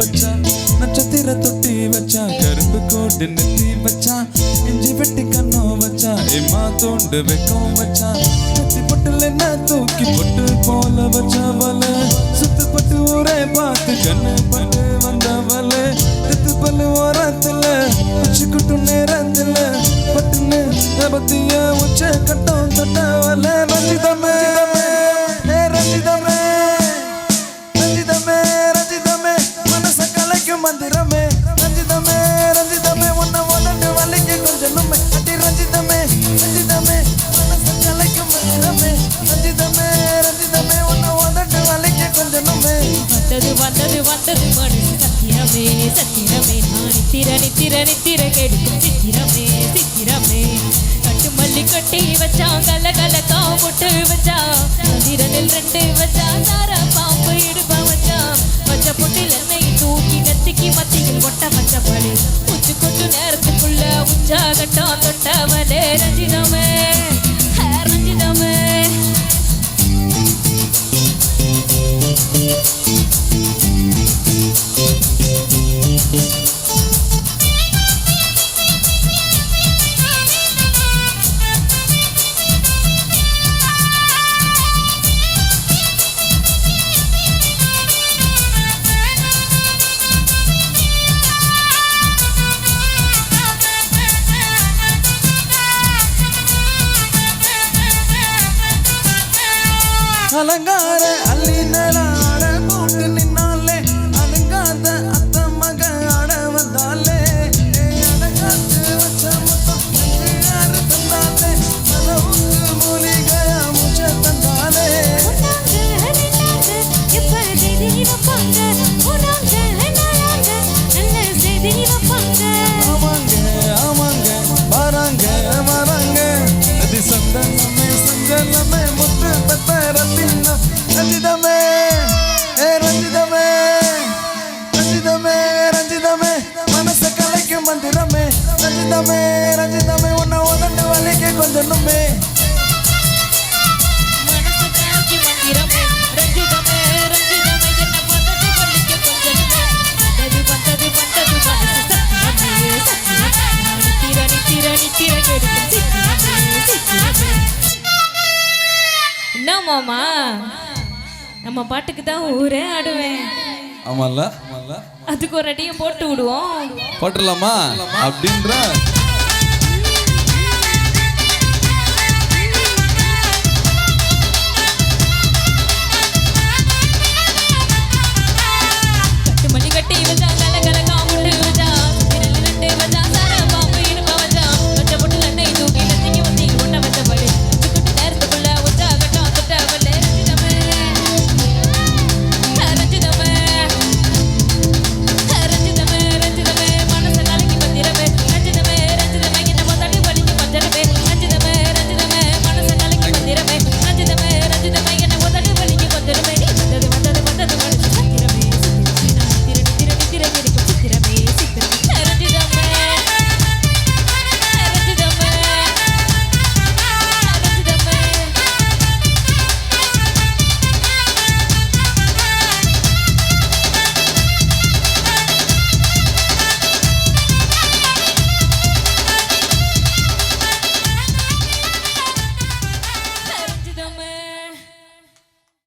வச்சா நட்சத்திர தொட்டி வச்சா கரும்பு கோட்டு நெத்தி வச்சா இஞ்சி வெட்டி கண்ணோ வச்சா எம்மா தோண்டு வெக்கம் வச்சா கத்தி பொட்டுல என்ன தூக்கி பொட்டு போல வச்சவள சுத்து பட்டு ஊரே பார்த்து கண்ணு பட்டு வந்தவல தித்து பல்லு ஓரத்துல உச்சி குட்டும் நேரத்துல பட்டுன்னு பத்திய உச்ச கட்டம் தட்டவல ரஞ்சிதமே சத்திரமே சத்திரமே நாளை நித்திர நித்திர திறகெடுக்கும் கெடுக்கும் சித்திரமே சித்திரமே. கட்டு மல்லி கட்டி வச்சா கல கல காமுட்டு வச்சா. சந்திரனில் ரெண்டு வச்சா தார பாம்பு இடுப்ப வச்சா. வச்ச பொட்டில் என்னை தூக்கி நெத்திக்கு மத்தியில் ஒட்ட வச்சபடி. உச்சு கொட்டு நேரத்துக்குள்ள உச்சா கட்டம் தொட்டவளே ரஞ்சிதமே அலங்கார அள்ளி நடாட போட்டு நின்னாலே அலங்காத அத்த மக ஆட வந்தாலே அடகாத்து வச்ச முத்தம் தந்தாலே மனவுக்கு தந்தாலே. நித்திர நித்திர நித்திர கெடுக்கும் சித்திரமே சித்திரமே. என்ன மாமா? நம்ம பாட்டுக்கு தான் ஊரே ஆடுவேன். ஆமால்ல? ஆமால்ல அதுக்கு ஒரு அடியும் போட்டு விடுவோம். போட்டுடலாமா? அப்படின்ற